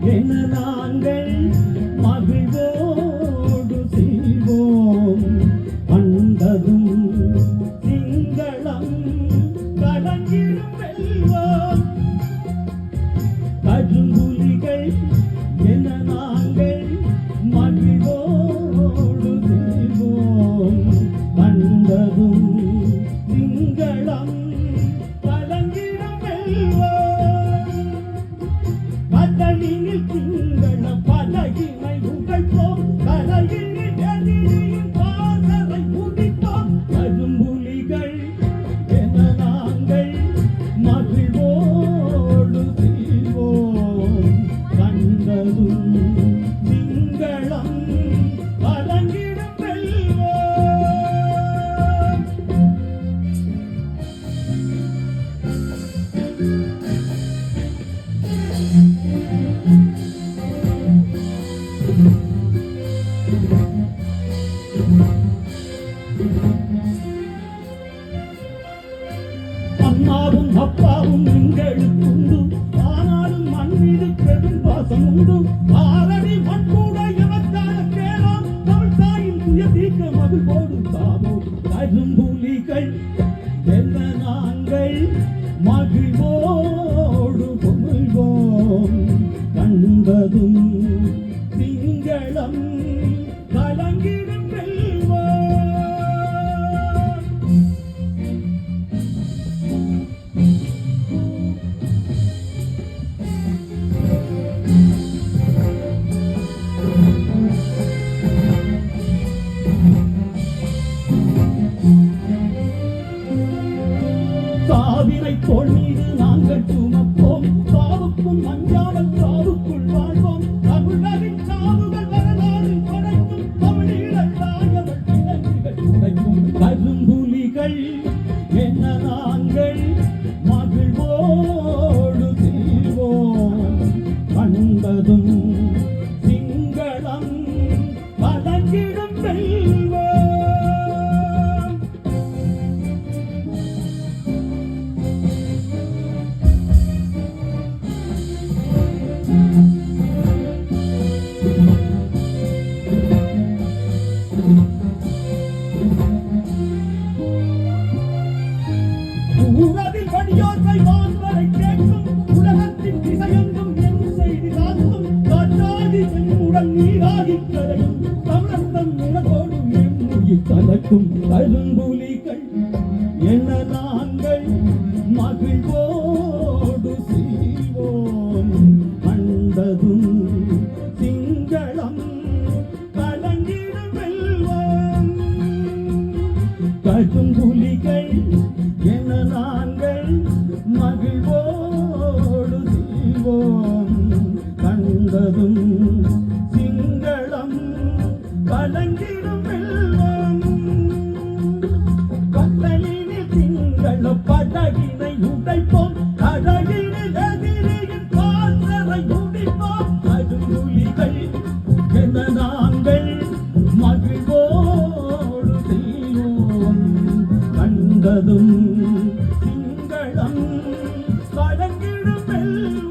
என நாங்கள் மகிழ்வோடு செய்வோம். கண்டதும் சிங்களம் கடங்கிடும் வெல்வோம் கரும்புலிகள் என நாங்கள் மகிழ்வோடு செய்வோம். கண்டதும் சிங்களம் என நாங்கள் மகிழ்வோடு செய்வோம். அம்மாவும் அப்பாவும் எங்களுக்குண்டு ஆனாலும் மண் மீது பெரும் பாசம் உண்டு ஆரடி மண் கூட எவற்கான கேளாம். தமிழ் தாயின் துய தீக்க மது போடும் தாமோ கரும்புலிகள் என்ன நாங்கள்? மகிழ்வோடு பொமிழ்வோம். கண்டதும் திங்களம் கலங்கி மலை போல் மீது நாங்கள் சுமப்போம். பாவுக்கும் அஞ்சாமல் பாவுக்குள் வாழ்வோம். தமிழரின் சாவுகள் வரலாறு படைக்கும். தமிழீழல் தாயவள் இலக்குகள் உடைக்கும். கரும்புலிகள் என்ன நாங்கள் மகிழ்வோடு செய்வோம் கண்டதும் சிங்களம் பதங்கிடும். உறவில் வடியோசை வான்வரை கேட்கும் உலகத்தின் திசையெங்கும் என் செய்தி தாக்கும் காற்றாகி நீராகி கரையும் என் உயிர் கலக்கும் கரும்புலிகள். நாங்கள் மகிழ்வோம்? கரும்புலிகள் என நாங்கள் மகிழ்வோடு செல்வோம் கண்டதும் சிங்களம் கலங்கிடும் வெல்வோம் கட்டளினில் சிங்கள படகினை உடைப்போம். மனதும் சிங்களம் கலங்கிடும் வெல்வோம்